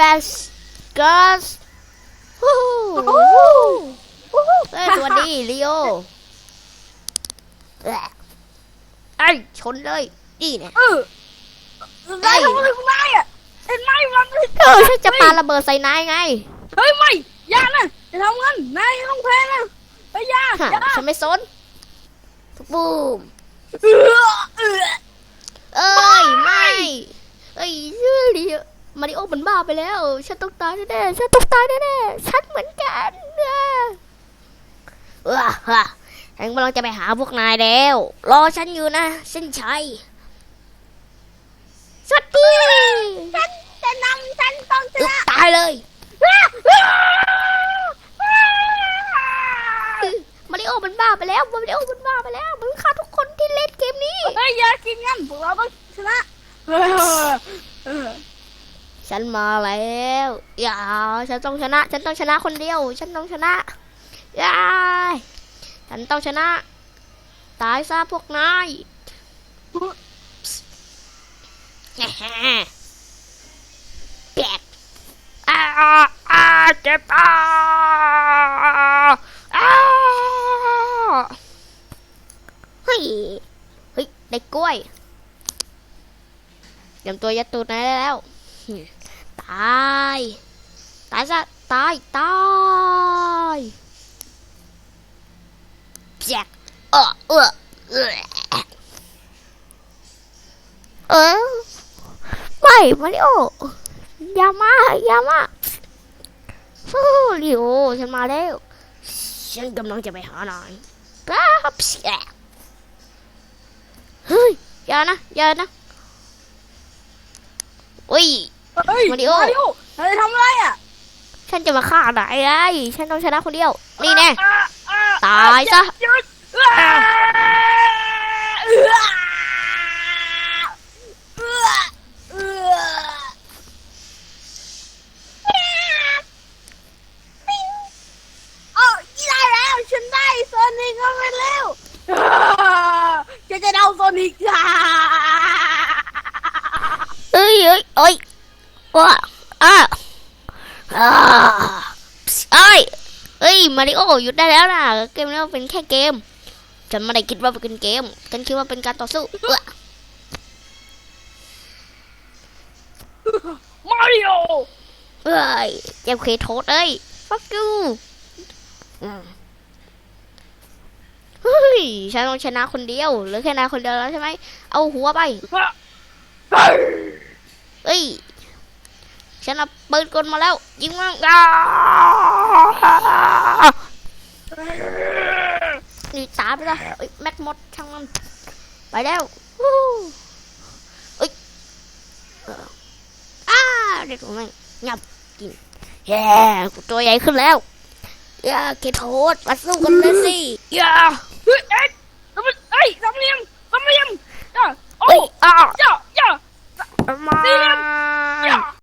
fast girls ฮู้โอ้โหเฮ้ยสวัสดีลีโอแอะไอ้ยชนเลย นี่เนี่ยเออไอ้ทำอะไรของนายอะเห็นไหมมันเออฉันจะปาระเบิดใส่นายไง เฮ้ยไม่อย่านะจะทำงั้นนายต้องแพ้นะไปอย่าฮะอย่าฉันไม่สนบูม เออเออ เอ้ยไม่เอ้ยเชื่อดิมาริโอมันบ้า ไปแล้ว ฉันต้องตายแน่ๆฉันต้องตายแน่ๆฉันเหมือนกันเออเออฮะฉันกำลังจะไปหาพวกนายแล้ว รอฉันอยู่นะเส้นชัยสวัสดีฉันจะนำฉันต้องชนะตายเลยมาริโอมันบ้าไปแล้วมาริโอมันบ้าไปแล้วมันฆ่าทุกคนที่เล่นเกมนี้เฮ้ยอย่ากินงั้นพวกเราต้องชนะ ฉันมาแล้วอย่าฉันต้องชนะ ฉันต้องชนะคนเดียว ฉันต้องชนะอย่าฉันต้องชนะ ตายซะพวกนายแฮ่ๆแปดอ้าอ้าเจ็บอ้าอ้าเฮ้ย เฮ้ย ได้กล้วยเตรียมตัวยัดตูดนายได้แล้ว ตาย ตายซะตาย ตายแจกเออเออเออเออไม่มาริโอย่ามาอย่ามาฟูลิโอฉันมาแล้วฉันกำลังจะไปหานายครับแจกเฮ้ยอย่านะอย่านะอุ้ย เฮ้ยมาริโอมาริโอ เฮ้ยทำอะไรอะฉันจะมาฆ่าไหนไอ้ฉันต้องชนะคนเดียว นี่แน่ อะอะตายซะ หยุดอะเออเออเออเอาได้แล้ว ฉันได้โซนิกมาแล้วอ่าฉันจะเอาโซนิกอะ เอ้ยเอ้ยเอ้ย ว้าอะอ่าเอ้ยเอ้ยมาริโอหยุดได้แล้วนะเกมนี้มันเป็นแค่เกม ฉันไม่ได้คิดว่าเป็นเกมฉันคิดว่าเป็นการต่อสู้เอ้อมาริโอเอ้ยเจ็บเคโทษเอ้ย fuck you อืมเฮ้ยฉันต้องชนะคนเดียวเหลือแค่นายคนเดียวแล้วใช่ไหม เอาหัวไปเอ้ย ฉันเอาปืนกลมาแล้ว ยิงมันอ้านี่ตามไปแล้วเอ้แม็กมดช่างมันไปแล้วเอ้ยอ้าเด็กของม่งงับกินแย่ตัวใหญ่ขึ้นแล้วอย่าเกโทษมาสู้กันเลยสิอย่า